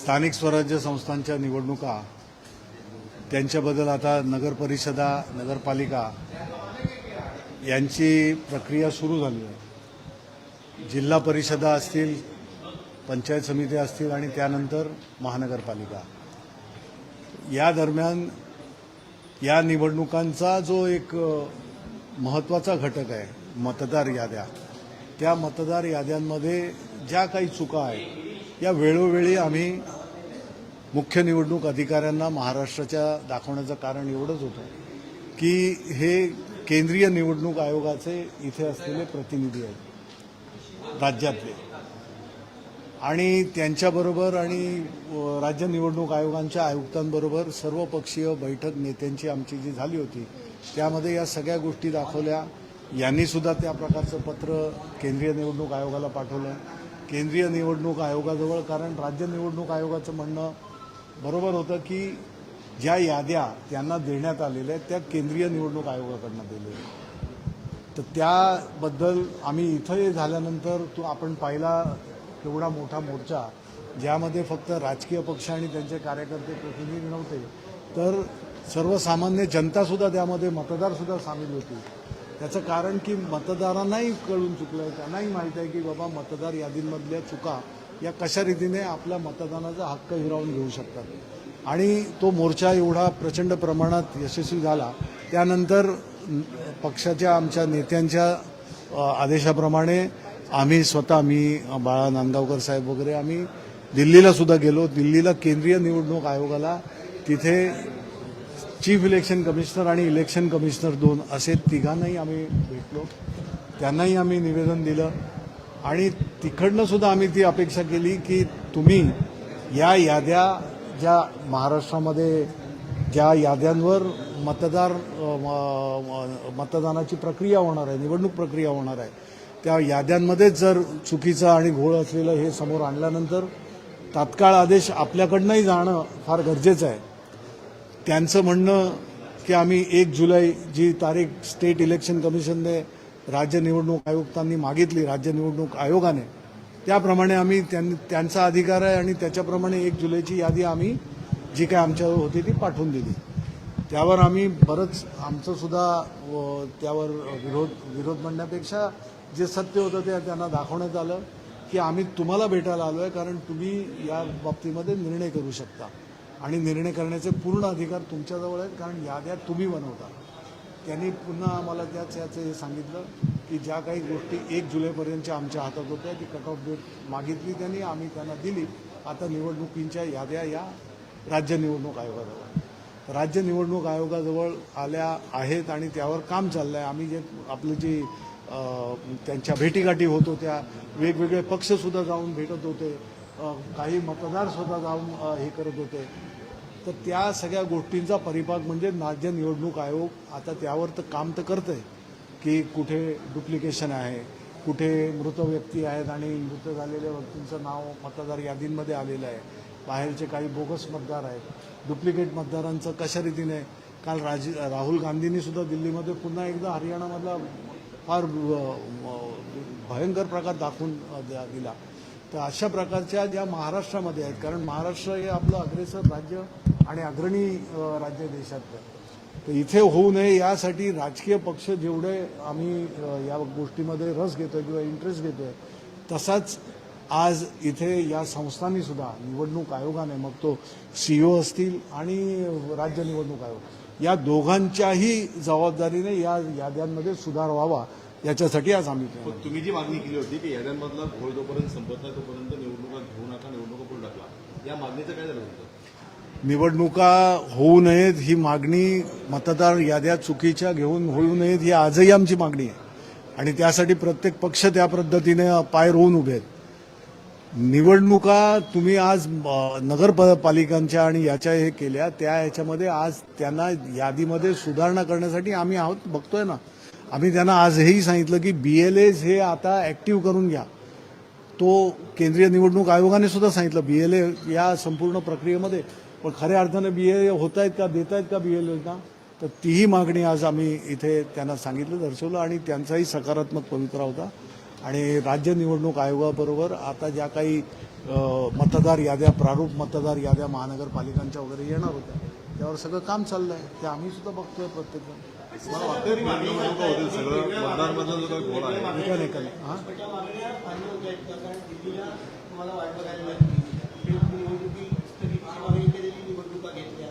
स्थानिक स्वराज्य संस्थांच्या निवडणुका त्यांच्याबद्दल आता नगर परिषदा नगरपालिका यांची प्रक्रिया सुरू झाली आहे. जिल्हा परिषदा असतील पंचायत समिती असतील आणि त्यानंतर महानगरपालिका. या दरम्यान या निवडणुकांचा जो एक महत्त्वाचा घटक आहे मतदार याद्या. त्या मतदार याद्यांमध्ये ज्या काही चुका आहेत या वेळोवेळी आम्ही मुख्य निवडणूक अधिकाऱ्यांना महाराष्ट्राच्या दाखवण्याचं कारण एवढंच होतं की हे केंद्रीय निवडणूक आयोगाचे इथे असलेले प्रतिनिधी आहेत राज्यातले. आणि त्यांच्याबरोबर आणि राज्य निवडणूक आयोगांच्या आयुक्तांबरोबर सर्वपक्षीय बैठक नेत्यांची आमची जी झाली होती त्यामध्ये या सगळ्या गोष्टी दाखवल्या. यांनीसुद्धा त्या प्रकारचं पत्र केंद्रीय निवडणूक आयोगाला पाठवलं. केंद्रीय निवडणूक आयोगाजवळ कारण राज्य निवडणूक आयोगाचं म्हणणं बरोबर होतं की ज्या याद्या त्यांना देण्यात आलेल्या आहेत त्या केंद्रीय निवडणूक आयोगाकडनं दिलेल्या आहेत. तर त्याबद्दल आम्ही इथं झाल्यानंतर तो आपण पाहिला केवढा मोठा मोर्चा ज्यामध्ये फक्त राजकीय पक्ष आणि त्यांचे कार्यकर्ते प्रतिनिधी नव्हते तर सर्वसामान्य जनतासुद्धा त्यामध्ये मतदारसुद्धा सामील होती त्याचं कारण की मतदारांनाही कळून चुकलं आहे त्यांनाही माहीत आहे की बाबा मतदार यादींमधल्या चुका या कशा रीतीने आपल्या मतदानाचा हक्क हिरावून घेऊ शकतात. आणि तो मोर्चा एवढा प्रचंड प्रमाणात यशस्वी झाला. त्यानंतर पक्षाच्या आमच्या नेत्यांच्या आदेशाप्रमाणे आम्ही स्वतः मी बाळा नांदगावकर साहेब वगैरे आम्ही दिल्लीला सुद्धा गेलो. दिल्लीला केंद्रीय निवडणूक आयोगाला तिथे चीफ इलेक्शन कमिशनर आणि इलेक्शन कमिशनर दोन असे तिघांनाही आम्ही भेटलो. त्यांनाही आम्ही निवेदन दिलं. आणि तिकडनं सुद्धा आम्ही ती अपेक्षा केली की तुम्ही या याद्या ज्या महाराष्ट्रामध्ये ज्या याद्यांवर मतदार म- मतदानाची प्रक्रिया होणार आहे निवडणूक प्रक्रिया होणार आहे त्या याद्यांमध्येच जर चुकीचं आणि घोळ असलेलं हे समोर आणल्यानंतर तात्काळ आदेश आपल्याकडनंही जाणं फार गरजेचं आहे. त्यांचं म्हणणं की आम्ही एक जुलै जी तारीख स्टेट इलेक्शन कमिशनने राज्य निवडणूक आयुक्तांनी मागितली राज्य निवडणूक आयोगाने त्याप्रमाणे आम्ही त्यां- त्यांचा अधिकार आहे आणि त्याच्याप्रमाणे एक जुलैची यादी आम्ही जी काय आमच्यावर होती ती पाठवून दिली. त्यावर आम्ही बरंच आमचं सुद्धा व त्यावर विरोध विरोध म्हणण्यापेक्षा जे सत्य होतं ते त्यांना दाखवण्यात आलं की आम्ही तुम्हाला भेटायला आलो आहे कारण तुम्ही या बाबतीमध्ये निर्णय करू शकता. आणि निर्णय करण्याचे पूर्ण अधिकार तुमच्याजवळ आहेत कारण याद्या तुम्ही बनवता त्यांनी पुन्हा आम्हाला त्याच याचं हे सांगितलं की ज्या काही गोष्टी एक जुलैपर्यंतच्या आमच्या हातात होत्या ती कट ऑफ डेट मागितली त्यांनी आम्ही त्यांना दिली. आता निवडणुकींच्या याद्या या राज्य निवडणूक आयोगाजवळ राज्य निवडणूक आयोगाजवळ आल्या आहेत आणि त्यावर काम चाललं आहे आम्ही जे आपलं जी त्यांच्या भेटीगाठी होत होत्या वेगवेगळे पक्षसुद्धा जाऊन भेटत होते काही मतदारसुद्धा जाऊन हे करत होते. तर त्या सगळ्या गोष्टींचा परिपाक म्हणजे राज्य निवडणूक आयोग आता त्यावर तर काम तर करत आहे की कुठे डुप्लिकेशन आहे कुठे मृत व्यक्ती आहेत आणि मृत झालेल्या व्यक्तींचं नाव मतदार यादींमध्ये आलेलं आहे. बाहेरचे काही बोगस मतदार आहेत. डुप्लिकेट मतदारांचं कशा रीतीने काल राज राहुल गांधींनी सुद्धा दिल्लीमध्ये पुन्हा एकदा हरियाणामधला फार भयंकर प्रकार दाखवून अ, दिला. तर अशा प्रकारच्या ज्या महाराष्ट्रामध्ये आहेत कारण महाराष्ट्र हे आपलं अग्रेसर राज्य आणि अग्रणी राज्य देशात देशातलं तर इथे होऊ नये यासाठी राजकीय पक्ष जेवढे आम्ही या गोष्टीमध्ये रस घेतोय किंवा इंटरेस्ट घेतोय तसाच आज इथे या संस्थांनी सुद्धा निवडणूक आयोगाने मग तो सीईओ असतील आणि राज्य निवडणूक आयोग या दोघांच्याही जबाबदारीने या याद्यांमध्ये सुधार व्हावा याच्यासाठी आज आम्ही तुम्ही जी मागणी केली होती की याद्यांमधला घोळ जोपर्यंत संपत नाही तोपर्यंत निवडणुका घेऊ नका निवडणुका पुढे टाकला. या मागणीचं काय झालं होतं? निवडणुका होऊ नयेत ही मागणी मतदार याद्या चुकीच्या घेऊन होऊ नयेत ही आजही आमची मागणी आहे. आणि त्यासाठी प्रत्येक पक्ष त्या पद्धतीने पाय रोवून उभे आहेत. निवडणुका तुम्ही आज नगरपालिकांच्या आणि याच्या हे केल्या त्या ह्याच्यामध्ये आज त्यांना यादीमध्ये सुधारणा करण्यासाठी आम्ही आहोत बघतोय ना. आम्ही त्यांना आजही सांगितलं की बी एल एज हे आता ऍक्टिव्ह करून घ्या. तो केंद्रीय निवडणूक आयोगाने सुद्धा सांगितलं बी एल ए या संपूर्ण प्रक्रियेमध्ये. पण खऱ्या अर्थाने बी एल ए होत आहेत का देत आहेत का बी एल एना तर तीही मागणी आज आम्ही इथे त्यांना सांगितलं दर्शवलं आणि त्यांचाही सकारात्मक पवित्रा होता. आणि राज्य निवडणूक आयोगाबरोबर आता ज्या काही मतदार याद्या प्रारूप मतदार याद्या महानगरपालिकांच्या वगैरे येणार होत्या त्यावर सगळं काम चाललं आहे ते आम्ही सुद्धा बघतोय प्रत्येकजण. मला वाटतं की होतील सगळं मतदारमधला जो काही घोळ आहे एका एका वाट बघायला निवडणुकी केलेली निवडणुका घेतल्या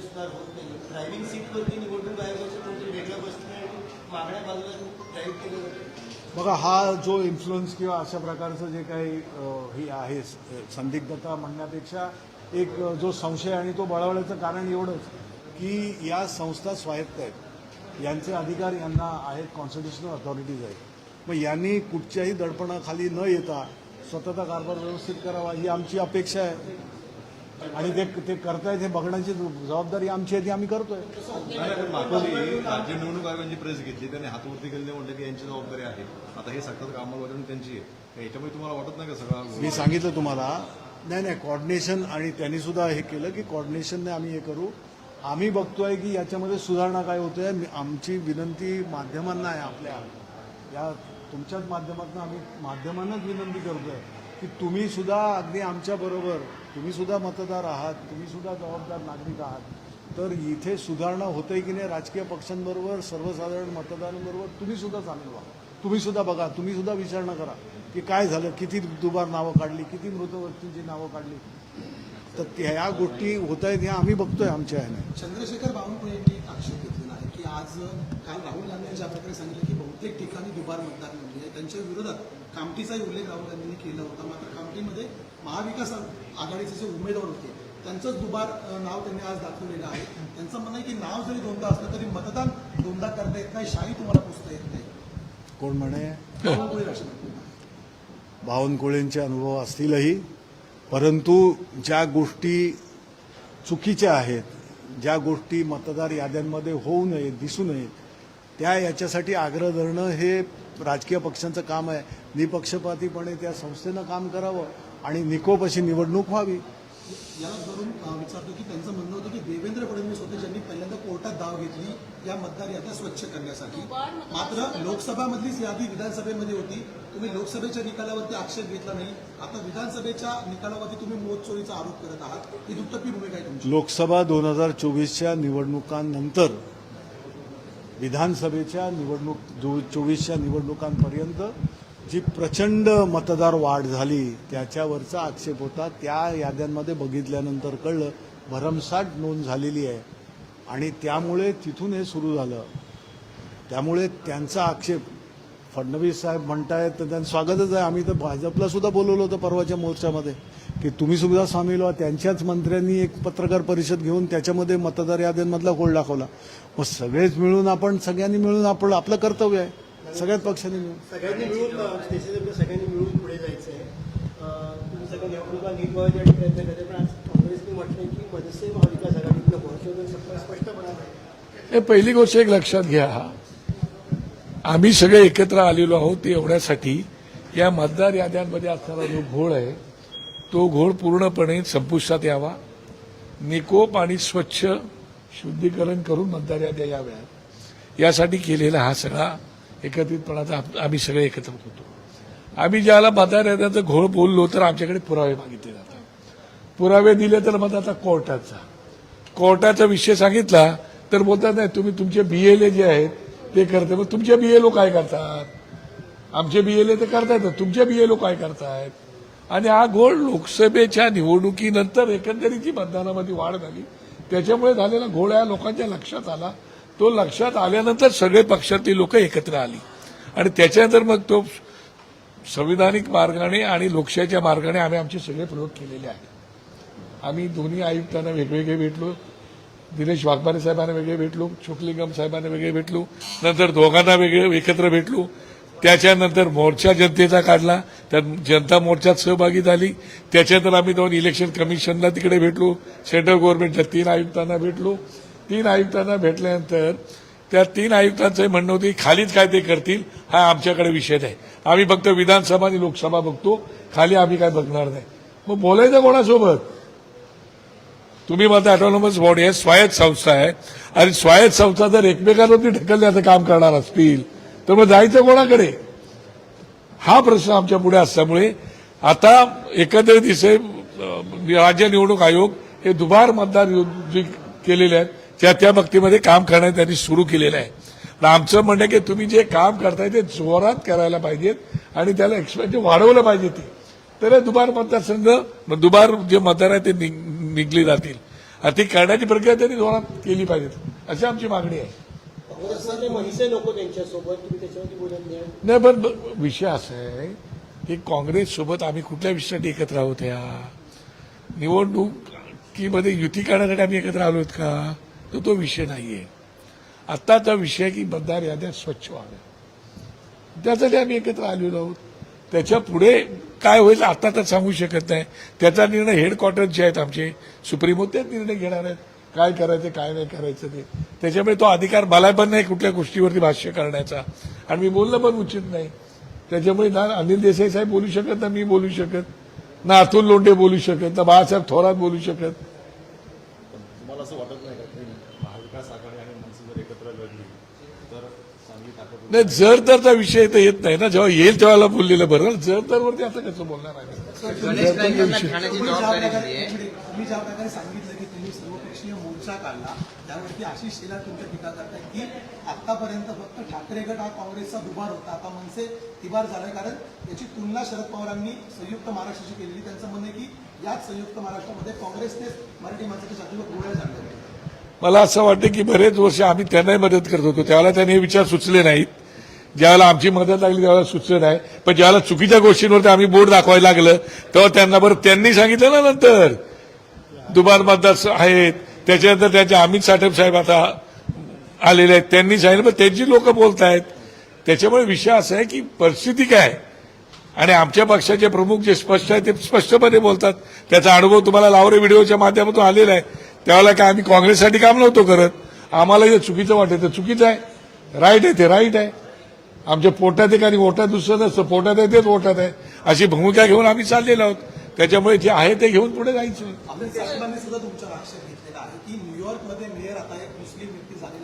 सुधार होत नाही ड्रायव्हिंग सीटवरती निवडणूक आयोगाचं कोणतरी वेगळं बसलं आणि मागण्या बाजूला ड्राईव्ह केलं जातं बघा हा जो इन्फ्लुअन्स किंवा अशा प्रकारचं जे काही अ, हे आहे स- संदिग्धता म्हणण्यापेक्षा एक अ, जो संशय आणि तो बळवण्याचं कारण एवढंच की या संस्था स्वायत्त आहेत. यांचे अधिकार यांना आहेत कॉन्स्टिट्युशनल अथॉरिटीज आहेत. मग यांनी कुठच्याही दडपणाखाली न येता स्वतःचा कारभार व्यवस्थित करावा ही आमची अपेक्षा आहे. आणि ते ते करतायत हे बघण्याची जबाबदारी आमची आहे ती आम्ही करतोय. राज्य निवडणूक आयोगाची प्रेस घेतली त्यांनी हातवरती केले म्हटलं की यांची जबाबदारी आहे. आता हे सत्तात अंमलबजावणी त्यांची आहे. याच्यामुळे तुम्हाला वाटत नाही का सगळा? मी? सांगितलं तुम्हाला नाही नाही कॉर्डिनेशन आणि त्यांनी सुद्धा हे केलं की कॉर्डिनेशनने आम्ही हे करू. आम्ही बघतोय की याच्यामध्ये सुधारणा काय होते आमची विनंती माध्यमांना आहे आपल्या. या तुमच्याच माध्यमातून आम्ही माध्यमांनाच विनंती करतोय की तुम्ही सुद्धा अगदी आमच्या बरोबर तुम्ही सुद्धा मतदार आहात तुम्ही सुद्धा जबाबदार नागरिक आहात. तर इथे सुधारणा होते की नाही राजकीय पक्षांबरोबर सर्वसाधारण मतदारांबरोबर तुम्ही सुद्धा सामील व्हा. तुम्ही सुद्धा बघा तुम्ही सुद्धा विचारणा करा की काय झालं किती दुबार नावं काढली किती मृत व्यक्तींची नावं काढली. तर त्या गोष्टी होत आहेत ह्या आम्ही बघतोय आमच्या ह्याने. चंद्रशेखर बावनकुळे यांनी एक आक्षेप घेतलेला आहे की आज काल राहुल गांधी ज्या प्रकारे सांगितलं की बहुतेक ठिकाणी दुबार मतदार नोंदली आहे त्यांच्या विरोधात कामठीचाही उल्लेख राहुल गांधींनी केला होता. मात्र कामठीमध्ये महाविकास आघाडीचे जे उमेदवार होते त्यांचंच दुबार नाव त्यांनी आज दाखवलेलं आहे. त्यांचं म्हणणं आहे की नाव जरी दोनदा असलं तरी मतदान दोनदा करता येत नाही शाही तुम्हाला पुसता येत नाही. कोण म्हणे. बावनकुळेंचे अनुभव असतीलही. परंतु ज्या गोष्टी चुकीच्या आहेत ज्या गोष्टी मतदार याद्यांमध्ये होऊ नयेत दिसू नयेत त्या याच्यासाठी आग्रह धरणं हे राजकीय पक्षांचं काम आहे. निपक्षपातीपणे त्या संस्थेनं काम करावं आणि निकोप अशी निवडणूक व्हावी. याला धरून विचारतो की त्यांचं म्हणणं होतं की देवेंद्र फडणवीस होते ज्यांनी पहिल्यांदा कोर्टात धाव घेतली या मतदार याद्या स्वच्छ करण्यासाठी. मात्र लोकसभामधलीच यादी विधानसभेमध्ये होती. तुम्ही लोकसभेच्या निकालावरती आक्षेप घेतला नाही. आता विधानसभेच्या निकालावरती तुम्ही मोजचोरीचा आरोप करत आहात. ही दुटप्पी भूमिका आहे तुमची. लोकसभा दोन हजार चोवीसच्या निवडणुकांनंतर विधानसभेच्या निवडणूक चोवीसच्या निवडणुकांपर्यंत जी प्रचंड मतदार वाढ झाली त्याच्यावरचा आक्षेप होता. त्या याद्यांमध्ये बघितल्यानंतर कळलं भरमसाठ नोंद झालेली आहे. आणि त्यामुळे तिथून हे सुरू झालं. त्यामुळे त्यांचा आक्षेप फडणवीस साहेब म्हणतायत तर त्यांचं स्वागतच आहे. आम्ही तर भाजपला सुद्धा बोलवलं होतं परवाच्या मोर्चामध्ये. की तुम्ही सुद्धा सामील व्हा. त्यांच्याच मंत्र्यांनी एक पत्रकार परिषद घेऊन त्याच्यामध्ये मतदार याद्यांमधला गोल दाखवला. मग सगळेच मिळून आपण सगळ्यांनी मिळून आपण आपलं कर्तव्य आहे. सगळ्याच पक्षांनी मिळून. सगळ्यांनी मिळून सगळ्यांनी मिळून पुढे जायचं आहे तुम्ही सगळ्या निवडणुका नीट व्हायसाठी प्रयत्न करते पण आज काँग्रेसने म्हटलंय की मनसे महाविकास आघाडीतनं पोहोचवणं स्पष्टपणा नाही हे पहिली गोष्ट एक लक्षात घ्या. आम्ही सगळे एकत्र आलेलो आहोत ते एवढ्यासाठी. या मतदार याद्यांमध्ये असणारा जो घोळ आहे तो घोळ पूर्णपणे संपुष्टात यावा. निकोप आणि स्वच्छ शुद्धीकरण करून मतदार याद्या याव्यात. यासाठी केलेला हा सगळा एकत्रितपणाचा आम्ही सगळे एकत्र होतो. आम्ही ज्याला मतदार याद्याचा घोळ बोललो तर आमच्याकडे पुरावे मागितले जातात. पुरावे दिले तर मग आता कोर्टाचा. कोर्टाचा विषय सांगितला तर बोलतात नाही तुम्ही तुमचे बीएलए जे आहेत ते करते मग तुमचे बीएलओ काय करतात? आमचे बीएलए ते करतायत तुमचे बीएलओ काय करतायत? आणि हा घोळ लोकसभेच्या निवडणुकीनंतर एकंदरीत जी मतदानामध्ये वाढ झाली. त्याच्यामुळे झालेला घोळ या लोकांच्या लक्षात आला. तो लक्षात आल्यानंतर सगळे पक्षातली लोक एकत्र आली. आणि त्याच्यानंतर मग तो संविधानिक मार्गाने आणि लोकशाहीच्या मार्गाने आम्ही आमचे सगळे प्रयोग केलेले आहेत. आम्ही दोन्ही आयुक्तांना वेगवेगळे भेटलो. दिनेश वाघमारे साहेबांना वेगळे भेटलो. चोकलिंगम साहेबांना वेगळे भेटलो. नंतर दोघांना वेगळे एकत्र भेटलो. त्याच्यानंतर मोर्चा जनतेचा काढला. त्यात जनता मोर्चात सहभागी झाली. त्याच्यानंतर आम्ही दोन इलेक्शन कमिशनला तिकडे भेटलो. सेंट्रल गव्हर्नमेंटच्या तीन आयुक्तांना भेटलो. तीन आयुक्तांना भेटल्यानंतर त्या तीन आयुक्तांचं म्हणणं होतं की खालीच काय ते करतील हा आमच्याकडे विषय नाही. आम्ही फक्त विधानसभा आणि लोकसभा बघतो खाली आम्ही काय बघणार नाही. मग बोलायचं कोणासोबत? तुम्ही माझा ऑटोनॉमस बॉडी आहे स्वायत्त संस्था आहे. आणि स्वायत्त संस्था जर एकमेकांवरती ढकलण्याचं काम करणार असतील तर मग जायचं कोणाकडे? हा प्रश्न आमच्या पुढे असल्यामुळे आता एकंदरीत दिसे राज्य निवडणूक आयोग हे दुबार मतदार केलेले आहेत. त्या त्या बाबतीमध्ये काम करण्यात त्यांनी सुरू केलेलं आहे. पण आमचं म्हणणं आहे की तुम्ही जे काम करताय ते जोरात करायला पाहिजेत आणि त्याला एक्सपेक्ट वाढवलं पाहिजे ते. तर दुबार मतदारसंघ मग दुबार जे मतदार आहेत ते निघ- निघले जातील. आणि ती करण्याची प्रक्रिया त्यांनी जोरात केली पाहिजे. अशी आमची मागणी आहे. नाही. पण विषय असा आहे की काँग्रेस सोबत आम्ही कुठल्या विषयासाठी एकत्र आहोत या? निवडणुकीमध्ये युती करण्यासाठी आम्ही एकत्र आलोत का? तर तो विषय नाहीये. आत्ताचा विषय की मतदार याद्या स्वच्छ व्हाव्या त्यासाठी आम्ही एकत्र आलेलो आहोत. त्याच्या पुढे काय होईल आता तर सांगू शकत नाही. त्याचा निर्णय हेडक्वार्टर जे आहेत आमचे सुप्रीमो तेच निर्णय घेणार आहेत. काय करायचं काय नाही करायचं ते. त्याच्यामुळे तो अधिकार मला पण नाही कुठल्या गोष्टीवरती भाष्य करण्याचा. आणि मी बोलणं पण उचित नाही. त्याच्यामुळे ना अनिल देसाई साहेब बोलू शकत ना मी बोलू शकत ना अतुल लोंढे बोलू शकत ना बाळासाहेब थोरात बोलू शकत तुम्हाला असं वाटत नाही का की महाविकास आघाडी आणि मनसे जर एकत्र लढली तर चांगली ताकद नाही जर तरचा विषय तर येत नाही ना. जेव्हा येईल तेव्हा बोललेलं बरं. जर तरवरती असं कसं बोलणार आहे? की तुम्ही सर्वपक्षीय मोर्चा काढला त्यावरती आशिष शेलार तुमच्या टीका करताय की आतापर्यंत फक्त ठाकरे गट हा काँग्रेसचा दुबार होता. आता मनसे तिबार झालाय कारण याची तुलना शरद पवारांनी संयुक्त महाराष्ट्राशी केलेली. त्यांचं म्हणणं की याच संयुक्त महाराष्ट्रामध्ये काँग्रेसने मराठी माणसाच्या छातीवर गोळ्या झाडल्या. मला असं वाटतं की बरेच वर्ष आम्ही त्यांनाही मदत करत होतो. त्यावेळेला त्यांनी हे विचार सुचले नाहीत. ज्यावेळेला आमची मदत लागली त्यावेळेला सुचलं नाही. पण ज्यावेळेला चुकीच्या गोष्टींवरती आम्ही बोर्ड दाखवायला लागलं तेव्हा त्यांना बरं त्यांनी सांगितलं ना नंतर. दुबार मतदार आहेत. त्याच्यानंतर त्यांचे अमित साठेब साहेब आता आलेले आहेत. त्यांनी सांगितलं पण त्यांची लोक बोलत आहेत त्याच्यामुळे विषय असा आहे की परिस्थिती काय? आणि आमच्या पक्षाचे प्रमुख जे स्पष्ट आहे ते स्पष्टपणे बोलतात. त्याचा अनुभव तुम्हाला लावरे व्हिडिओच्या माध्यमातून आलेला आहे. त्यावेळेला काय आम्ही काँग्रेससाठी काम नव्हतो करत. आम्हाला जे चुकीचं वाटतं ते चुकीचं आहे. राईट आहे ते राईट आहे. आमच्या पोटात एक आणि ओटात दुसरं नसतं. पोटात आहे तेच ओटात आहे. अशी भूमिका घेऊन आम्ही चाललेलो आहोत. त्याच्यामुळे जे आहे ते घेऊन पुढे जायचं. आहे. आहे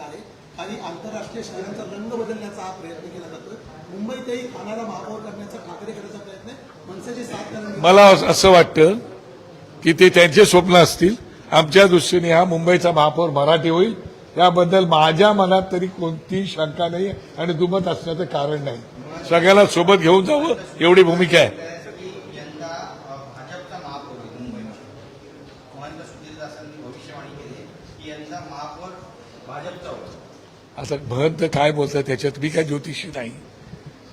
आहे. आणि आंतरराष्ट्रीय शहरांचा रंग बदलण्याचा हा प्रयत्न केला मुंबईतही ठाण्याला महापौर करण्याचा ठाकरे करण्याचा प्रयत्न आहे. मनसेची साथ मला असं वाटतं की ते त्यांचे स्वप्न असतील. आमच्या दृष्टीने हा मुंबईचा महापौर मराठी होईल. याबद्दल माझ्या मनात तरी कोणतीही शंका नाही आणि दुमत असण्याचं कारण नाही. सगळ्याला सोबत घेऊन जावं एवढी भूमिका आहे. असं महंत आता महंत काय बोलतात त्याच्यात? मी काय ज्योतिषी नाही.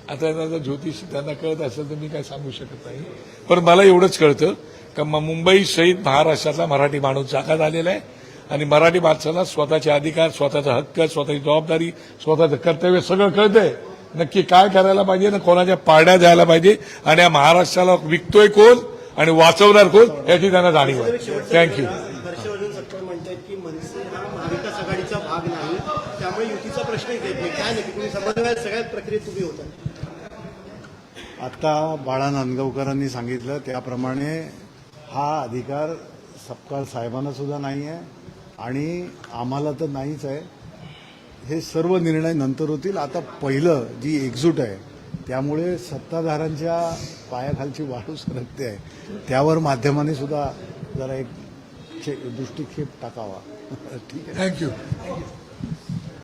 आता ज्योतिषी त्यांना कळत असेल तर मी काय सांगू शकत नाही. पण मला एवढंच कळतं का मुंबई सहित महाराष्ट्रातला मराठी माणूस जागा झालेला आहे. आणि मराठी माणसाला स्वतःचे अधिकार स्वतःचा हक्क स्वतःची जबाबदारी स्वतःचं कर्तव्य सगळं कळतंय. नक्की काय करायला पाहिजे ना कोणाच्या पारड्या द्यायला पाहिजे आणि या महाराष्ट्राला विकतोय कोण आणि वाचवणार कोण याची त्यांना जाणीव आहे. थँक्यू हर्षवर्धन सत्तर म्हणतात की मनसे हा महाविकास आघाडीचा भाग नाही. त्यामुळे युतीचा प्रश्नच येत नाही काय नाही तुम्ही समन्वयात सगळ्यात प्रक्रियेत तुम्ही होता. आता बाळा नांदगावकरांनी सांगितलं त्याप्रमाणे हा अधिकार सपकाळ साहेबांना सुद्धा नाही आहे आणि आम्हाला तर नाहीच आहे. हे सर्व निर्णय नंतर होतील. आता पहिलं जी एकजूट आहे त्यामुळे सत्ताधारांच्या पायाखालची वाढू सरकते आहे. त्यावर माध्यमाने सुद्धा जरा एक दृष्टिक्षेप टाकावा. ठीक आहे. थँक्यू